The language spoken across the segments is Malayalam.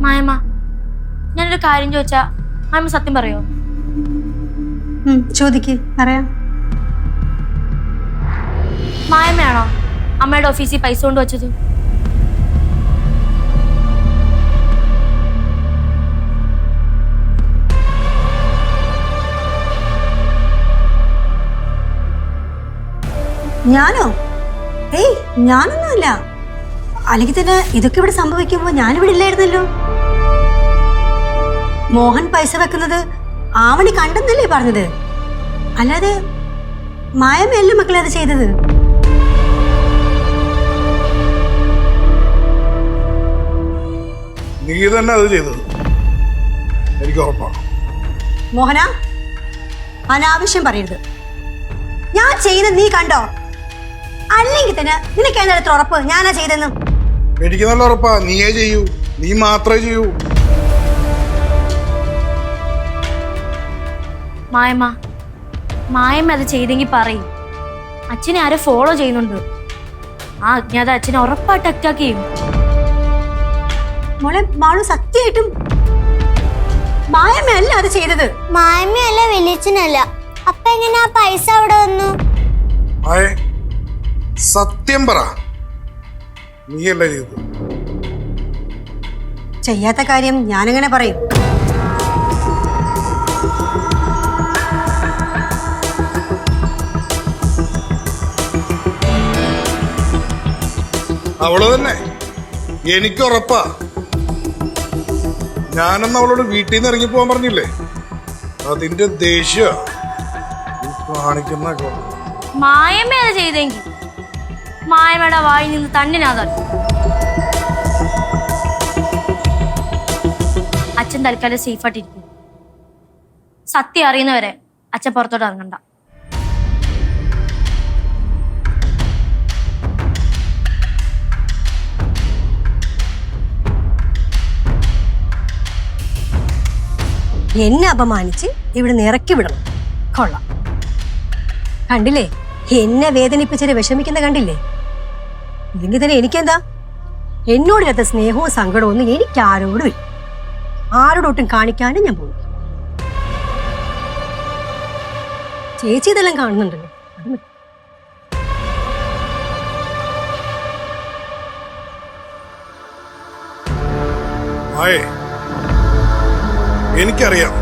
മായമ്മ ഞാനൊരു കാര്യം ചോദിച്ചാ മായമ്മ സത്യം പറയോ? ചോദിക്ക് പറയാം. മായമ്മയാണോ അമ്മയുടെ ഓഫീസിൽ പൈസ കൊണ്ട് വെച്ചത്? ഞാനോ? ഏയ് ഞാനൊന്നുമല്ല. അല്ലെങ്കിൽ തന്നെ ഇതൊക്കെ ഇവിടെ സംഭവിക്കുമ്പോ ഞാനിവിടെ ഇല്ലായിരുന്നല്ലോ. മോഹൻ പൈസ വെക്കുന്നത് ആവണി കണ്ടെന്നല്ലേ പറഞ്ഞത്? അല്ലാതെ മായമല്ല മക്കളെ അത് ചെയ്തത്? നീ തന്നെ അത് ചെയ്തത്. എനിക്ക് ഉറപ്പാണ്. മോഹന അനാവശ്യം പറയരുത്. ഞാൻ ചെയ്ത് നീ കണ്ടോ? അല്ലെങ്കിൽ തന്നെ നിനക്ക് എന്താ ഉറപ്പ്? ഞാനാ ചെയ്തെന്ന് എനിക്ക് നല്ല ഉറപ്പാ. നീയേ ചെയ്യൂ. നീ മാത്രമേ ചെയ്യൂ. മായമ്മ മായമ്മ അത് ചെയ്തെങ്കിൽ പറയും. അച്ഛനെ ആരെ ഫോളോ ചെയ്യുന്നുണ്ട്. ആ അജ്ഞാത അച്ഛനെ ഉറപ്പായിട്ട് അറ്റാക്ക് ചെയ്യും. മോളെ മാളു സത്യമായിട്ടും മായമ്മയല്ല അത് ചെയ്തത്. മായമ്മയല്ല വലിയച്ഛനല്ല അപ്പ എങ്ങനെ ആ പൈസ അവിടെ വന്നു? സത്യം പറ. നീയല്ല ചെയ്യാത്ത കാര്യം ഞാനെങ്ങനെ പറയും. അവൾ തന്നെ. എനിക്ക് ഉറപ്പാ ഞാനെന്ന് അവളോട് വീട്ടിൽ നിന്ന് ഇറങ്ങി പോവാൻ പറഞ്ഞില്ലേ? അതിന്റെ ദേഷ്യ. കാണിക്കുന്ന അത് ചെയ്തെങ്കിൽ. മായമ്മയുടെ വായിൽ നിന്ന് തണ്ണിനാകാൻ. അച്ഛൻ തൽക്കാലം സേഫായിട്ടിരിക്കും സത്യം അറിയുന്നവരെ അച്ഛൻ പുറത്തോട്ട് ഇറങ്ങണ്ട. എന്നെ അപമാനിച്ച് ഇവിടെ ഇറക്കി വിടണം. കൊള്ളാം. കണ്ടില്ലേ? എന്നെ വേദനിപ്പിച്ചൊരു വിഷമിക്കുന്ന കണ്ടില്ലേ? ഇല്ലെങ്കിൽ തന്നെ എനിക്കെന്താ? എന്നോടില്ലാത്ത സ്നേഹവും സങ്കടവും ഒന്നും എനിക്ക് ആരോടും ഇല്ല. ആരോടൊട്ടും കാണിക്കാനും ഞാൻ പോകും. ചേച്ചി ഇതെല്ലാം കാണുന്നുണ്ടല്ലോ. ആയേ എനിക്കറിയാം.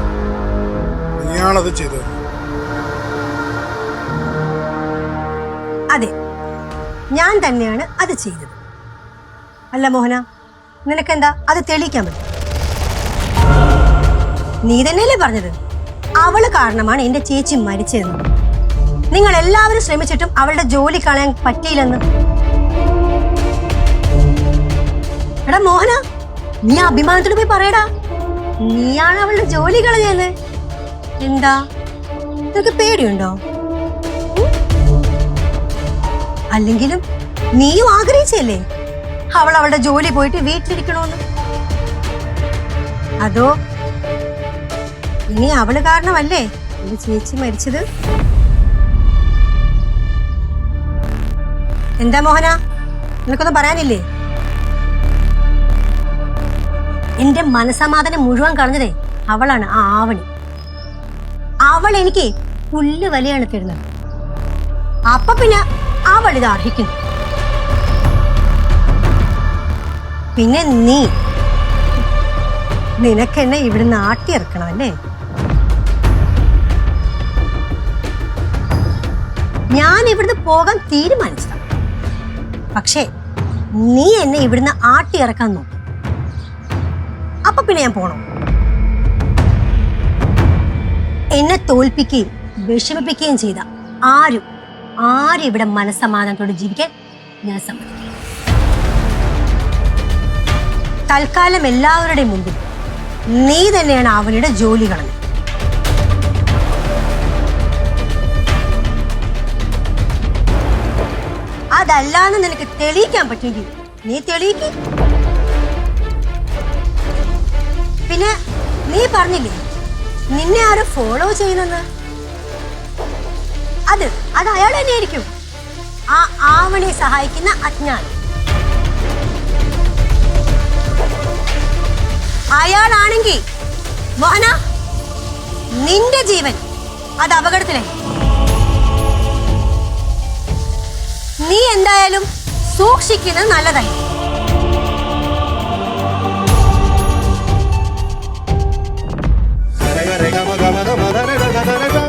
നീയാണത് ചെയ്തത്. അതെ. ഞാൻ തന്നെയാണ് അത് ചെയ്തത്. അല്ല മോഹന നിനക്കെന്താ? അത് തെളിയിക്കാൻ പറ്റും. നീ തന്നെയല്ലേ പറഞ്ഞത്? അവൾ കാരണമാണ് എന്റെ ചേച്ചി മരിച്ചതെന്ന്. നിങ്ങൾ എല്ലാവരും ശ്രമിച്ചിട്ടും അവളുടെ ജോലി കളയാൻ പറ്റിയില്ലെന്ന്. എടാ മോഹന നീ അഭിമാനത്തോട് പോയി പറയടാ. നീയാണ് അവളുടെ ജോലി കളഞ്ഞത്? എന്താ? നിനക്ക് പേടിയുണ്ടോ? അല്ലെങ്കിലും നീയും ആഗ്രഹിച്ചല്ലേ? അവൾ അവളുടെ ജോലി പോയിട്ട് വീട്ടിലിരിക്കണോന്ന്? അതോ ഇനി അവൾ കാരണമല്ലേ? എന്റെ ചേച്ചി മരിച്ചത്? എന്താ മോഹന? നിനക്കൊന്നും പറയാനില്ലേ? എന്റെ മനസമാധാനം മുഴുവൻ കളഞ്ഞതേ അവളാണ് ആ ആവണി. അവൾ എനിക്ക് പുല്ല് വലിയാണ് തരുന്നത്. അപ്പൊ പിന്നെ അവൾ ഇത് അർഹിക്കുന്നു. പിന്നെ നീ നിനക്കെന്നെ ഇവിടുന്ന് ആട്ടിയിറക്കണം അല്ലേ? ഞാൻ ഇവിടുന്ന് പോകാൻ തീരുമാനിച്ചതാണ് പക്ഷേ നീ എന്നെ ഇവിടുന്ന് ആട്ടിയിറക്കാൻ നോക്കും. അപ്പൊ പിന്നെ ഞാൻ പോണോ. എന്നെ തോൽപ്പിക്കുകയും വിഷമിപ്പിക്കുകയും ചെയ്ത ആരും ആരും ഇവിടെ മനസ്സമാധാനത്തോടെ ജീവിക്കാൻ ഞാൻ സമ്മതിക്കില്ല. തൽക്കാലം എല്ലാവരുടെയും മുമ്പിൽ നീ തന്നെയാണ് അവനുടെ ജോലി കളഞ്ഞത്. അതല്ലാന്ന് നിനക്ക് തെളിയിക്കാൻ പറ്റുമെങ്കിൽ നീ തെളിയിക്ക്. പിന്നെ നീ പറഞ്ഞില്ലേ? നിന്നെ ആരും ഫോളോ ചെയ്യുന്നെന്ന്? അത് അത് അയാൾ തന്നെയായിരിക്കും. ആ ആവണി സഹായിക്കുന്ന അജ്ഞാൻ. അയാളാണെങ്കിൽ മോഹന നിന്റെ ജീവൻ അത് അപകടത്തിലായി. നീ എന്തായാലും സൂക്ഷിക്കുന്നത് നല്ലതായി. da da da da da da